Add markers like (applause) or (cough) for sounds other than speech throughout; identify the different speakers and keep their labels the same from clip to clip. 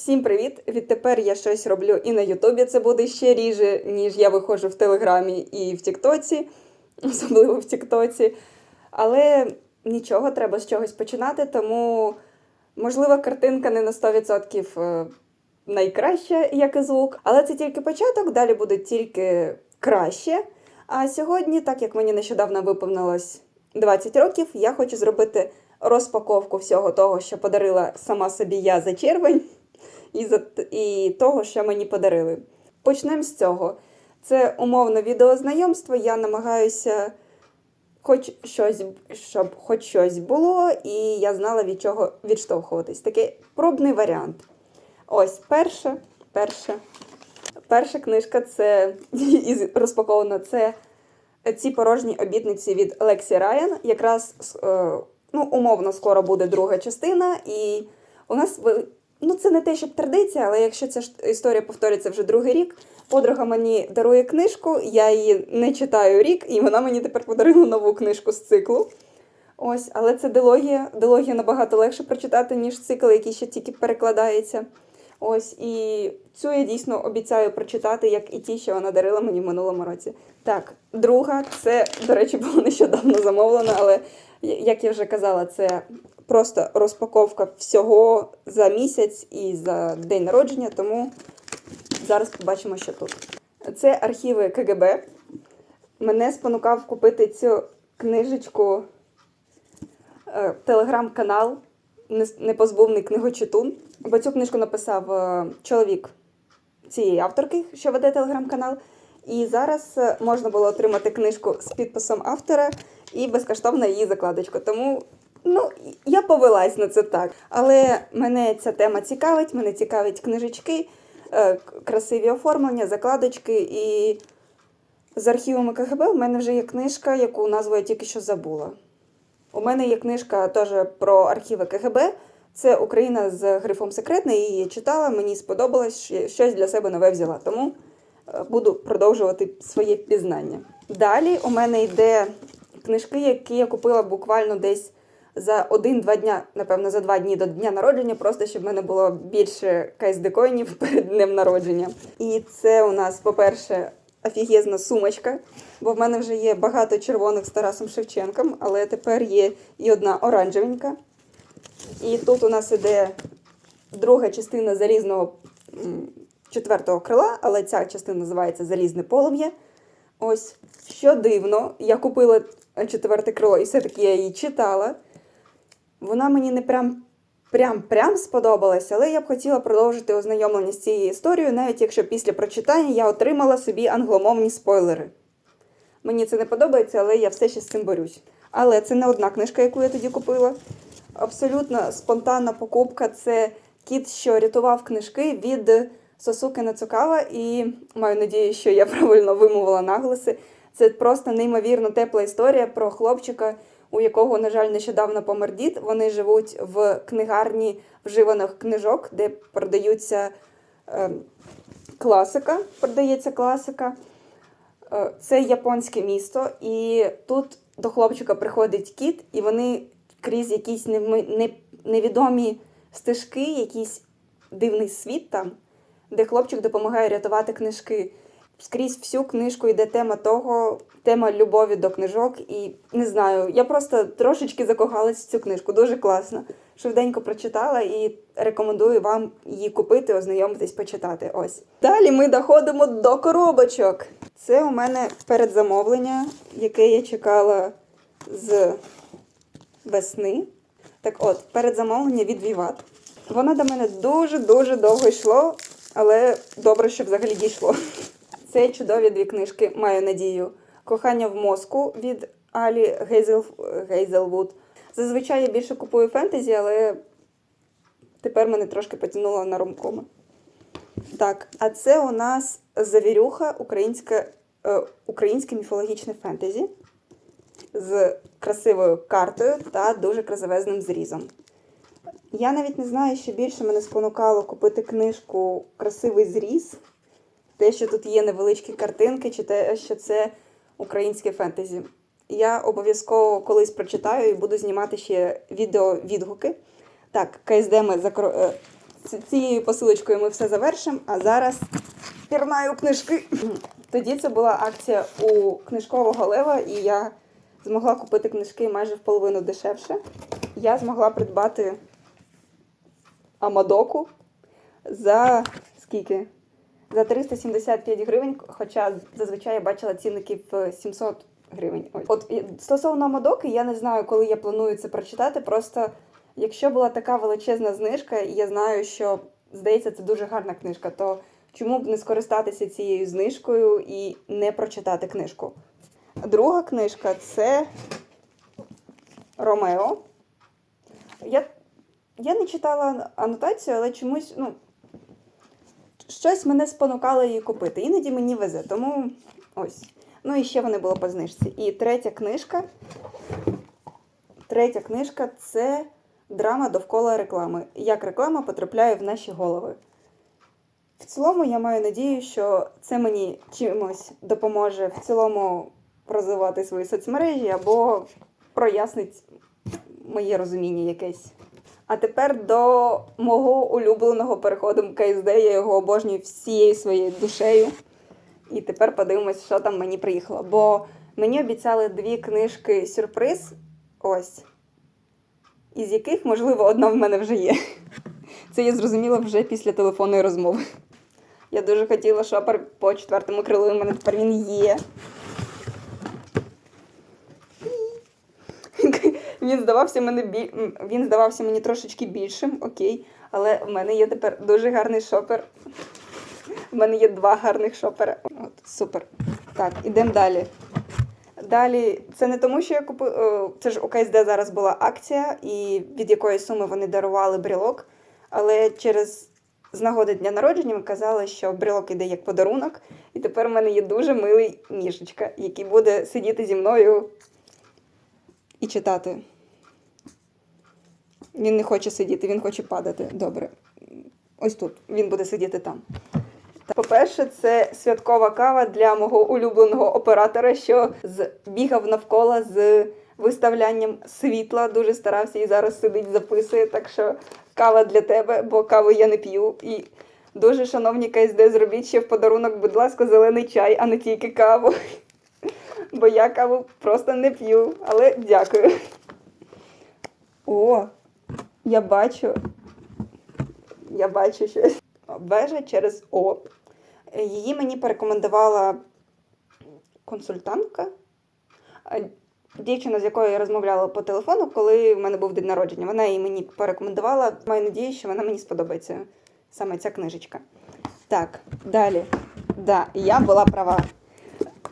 Speaker 1: Всім привіт! Відтепер я щось роблю і на Ютубі. Це буде ще ріже, ніж я виходжу в Телеграмі і в Тіктоці, (laughs) особливо в Тіктоці. Але нічого, треба з чогось починати, тому, можливо, картинка не на 100% е, найкраща, як і звук. Але це тільки початок, далі буде тільки краще. А сьогодні, так як мені нещодавно виповнилось 20 років, я хочу зробити розпаковку всього того, що подарила сама собі я за червень, і, і того, що мені подарили. Почнемо з цього. Це умовно відеознайомство. Я намагаюся хоч щось, щоб хоч щось було, і я знала, від чого відштовхуватись. Такий пробний варіант. Ось перше, перше. Перша книжка це (laughs) розпакована це ці порожні обітниці від Лексі Райан. Якраз е, ну, умовно скоро буде друга частина, і у нас ну це не те, щоб традиція, але якщо ця історія повторюється вже другий рік, подруга мені дарує книжку, я її не читаю рік, і вона мені тепер подарила нову книжку з циклу. Ось, але це дилогія. Дилогія набагато легше прочитати, ніж цикл, який ще тільки перекладається. Ось, і цю я дійсно обіцяю прочитати, як і ті, що вона дарила мені в минулому році. Так, друга, це, до речі, було нещодавно замовлено, але як я вже казала, це просто розпаковка всього за місяць і за день народження, тому зараз побачимо, що тут. Це архіви КГБ. Мене спонукав купити цю книжечку е, телеграм-канал «Не- Непозбувний книгочитун. Бо цю книжку написав е, чоловік цієї авторки, що веде телеграм-канал. І зараз е, можна було отримати книжку з підписом автора і безкоштовно її закладочку. Тому ну, я повелась на це так. Але мене ця тема цікавить, мене цікавить книжечки, е, красиві оформлення, закладочки. І з архівами КГБ в мене вже є книжка, яку назву я тільки що забула. У мене є книжка теж про архіви КГБ. Це Україна з грифом секретна. Я її читала, мені сподобалось, що- щось для себе нове взяла. Тому е, буду продовжувати своє пізнання. Далі у мене йде книжки, які я купила буквально десь за один-два дня, напевно, за два дні до дня народження, просто щоб в мене було більше кайздекоїнів перед днем народження. І це у нас, по-перше, офігезна сумочка, бо в мене вже є багато червоних з Тарасом Шевченком, але тепер є і одна оранжевенька. І тут у нас іде друга частина залізного четвертого крила, але ця частина називається Залізне полум'я. Ось, що дивно, я купила четверте крило, і все-таки я її читала. Вона мені не прям прям прям сподобалась, але я б хотіла продовжити ознайомлення з цією історією, навіть якщо після прочитання я отримала собі англомовні спойлери. Мені це не подобається, але я все ще з цим борюсь. Але це не одна книжка, яку я тоді купила. Абсолютно спонтанна покупка це кіт, що рятував книжки від Сосуки Нацукава, і маю надію, що я (laughs) правильно вимовила наголоси. Це просто неймовірно тепла історія про хлопчика, у якого, на жаль, нещодавно помер дід. Вони живуть в книгарні вживаних книжок, де продаються е, класика, продається класика. Е, Це японське місто, і тут до хлопчика приходить кіт, і вони крізь якісь невідомі стежки, якийсь дивний світ там, де хлопчик допомагає рятувати книжки. Скрізь всю книжку йде тема того, тема любові до книжок. І не знаю, я просто трошечки закохалась в цю книжку. Дуже класно. Швиденько прочитала і рекомендую вам її купити, ознайомитись, почитати. Ось. Далі ми доходимо до коробочок. Це у мене передзамовлення, яке я чекала з весни. Так от, передзамовлення від Vivat. Воно до мене дуже-дуже довго йшло, але добре, що взагалі дійшло. Це чудові дві книжки, маю надію. Кохання в мозку від Алі Гейзел... Гейзелвуд. Зазвичай я більше купую фентезі, але тепер мене трошки потягнуло на ромкоми. Так, а це у нас завірюха українське, е, українське міфологічне фентезі з красивою картою та дуже красивезним зрізом. Я навіть не знаю, що більше мене спонукало купити книжку Красивий зріз. Те, що тут є невеличкі картинки, чи те, що це українське фентезі. Я обов'язково колись прочитаю і буду знімати ще відео відгуки. Так, КСД ми закро... е, Цією посилочкою ми все завершимо, а зараз пірнаю книжки. Тоді це була акція у книжкового лева, і я змогла купити книжки майже в половину дешевше. Я змогла придбати Амадоку за скільки? За 375 гривень, хоча зазвичай я бачила цінники в 700 гривень. От стосовно Амадоки, я не знаю, коли я планую це прочитати. Просто якщо була така величезна знижка, і я знаю, що здається, це дуже гарна книжка, то чому б не скористатися цією знижкою і не прочитати книжку? Друга книжка це Ромео. Я, я не читала анотацію, але чомусь, ну, щось мене спонукало її купити. Іноді мені везе, тому ось. Ну і ще вони були по знижці. І третя книжка. Третя книжка це драма довкола реклами. Як реклама потрапляє в наші голови. В цілому я маю надію, що це мені чимось допоможе в цілому розвивати свої соцмережі або прояснить моє розуміння якесь. А тепер до мого улюбленого переходу КСД. Я його обожнюю всією своєю душею. І тепер подивимось, що там мені приїхало. Бо мені обіцяли дві книжки сюрприз. Ось. Із яких, можливо, одна в мене вже є. Це я зрозуміла вже після телефонної розмови. Я дуже хотіла шопер по четвертому крилу, і в мене тепер він є. Він здавався мені бі... він здавався мені трошечки більшим, окей. Але в мене є тепер дуже гарний шопер. В мене є два гарних шопера. От, супер. Так, ідемо далі. Далі, це не тому, що я купила. Це ж у КСД зараз була акція, і від якої суми вони дарували брілок. Але через з нагоди дня народження ми казали, що брілок іде як подарунок. І тепер в мене є дуже милий мішечка, який буде сидіти зі мною і читати. Він не хоче сидіти, він хоче падати. Добре. Ось тут. Він буде сидіти там. По-перше, це святкова кава для мого улюбленого оператора, що бігав навколо з виставлянням світла, дуже старався і зараз сидить, записує. Так що кава для тебе, бо каву я не п'ю. І дуже, шановні КСД, зробіть ще в подарунок, будь ласка, зелений чай, а не тільки каву. Бо я каву просто не п'ю. Але дякую. О, я бачу. Я бачу щось. Вежа через О. Її мені порекомендувала консультантка, дівчина, з якою я розмовляла по телефону, коли в мене був день народження. Вона її мені порекомендувала. Маю надію, що вона мені сподобається. Саме ця книжечка. Так, далі. Да, я була права.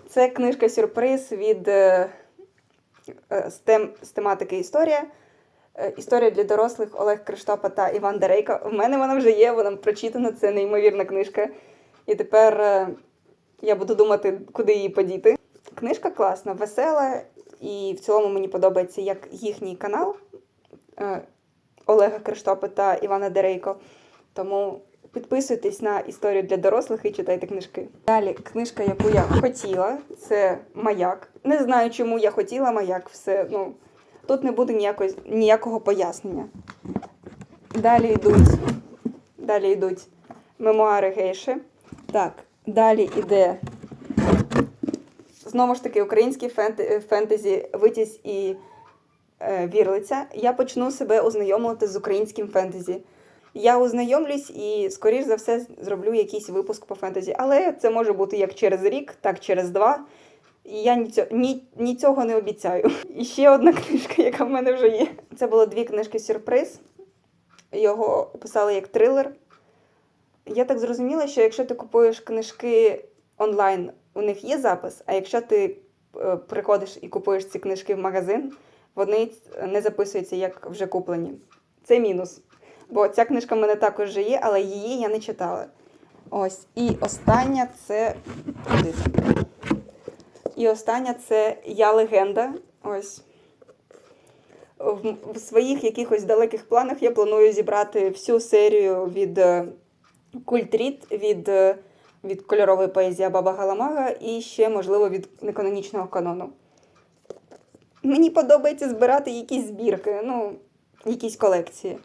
Speaker 1: Це книжка сюрприз від е, е, з, тем, з тематики історія. Е, Історія для дорослих Олег Криштопа та Іван Дерейко. У мене вона вже є, вона прочитана, це неймовірна книжка. І тепер е, я буду думати, куди її подіти. Книжка класна, весела, і в цілому мені подобається як їхній канал е, Олега Криштопа та Івана Дерейко. Тому підписуйтесь на історію для дорослих і читайте книжки. Далі книжка, яку я хотіла, це маяк. Не знаю, чому я хотіла маяк. Все, ну, тут не буде ніякої, ніякого пояснення. Далі йдуть, далі йдуть мемуари гейши. Так, далі йде знову ж таки український фентезі Витязь і е, Вірлиця. Я почну себе ознайомити з українським фентезі. Я ознайомлюсь і, скоріш за все, зроблю якийсь випуск по фентезі. Але це може бути як через рік, так через два. І я ні, цього- не обіцяю. І ще одна книжка, яка в мене вже є. Це було дві книжки сюрприз. Його описали як трилер. Я так зрозуміла, що якщо ти купуєш книжки онлайн, у них є запис, а якщо ти е, приходиш і купуєш ці книжки в магазин, вони не записуються як вже куплені. Це мінус. Бо ця книжка в мене також вже є, але її я не читала. Ось. І остання це. І остання це Я легенда. Ось. В, в своїх якихось далеких планах я планую зібрати всю серію від е, Культріт, від, е, від кольорової поезії Баба Галамага і ще, можливо, від неканонічного канону. Мені подобається збирати якісь збірки, ну, якісь колекції.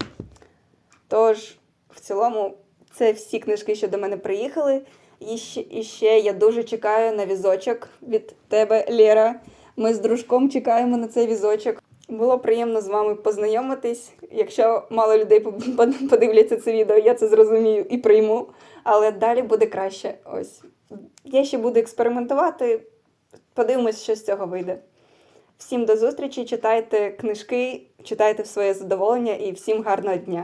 Speaker 1: Тож, в цілому, це всі книжки, що до мене приїхали. І ще, і ще я дуже чекаю на візочок від тебе, Лєра. Ми з дружком чекаємо на цей візочок. Було приємно з вами познайомитись. Якщо мало людей (laughs) подивляться це відео, я це зрозумію і прийму. Але далі буде краще. Ось я ще буду експериментувати. Подивимось, що з цього вийде. Всім до зустрічі, читайте книжки, читайте в своє задоволення і всім гарного дня.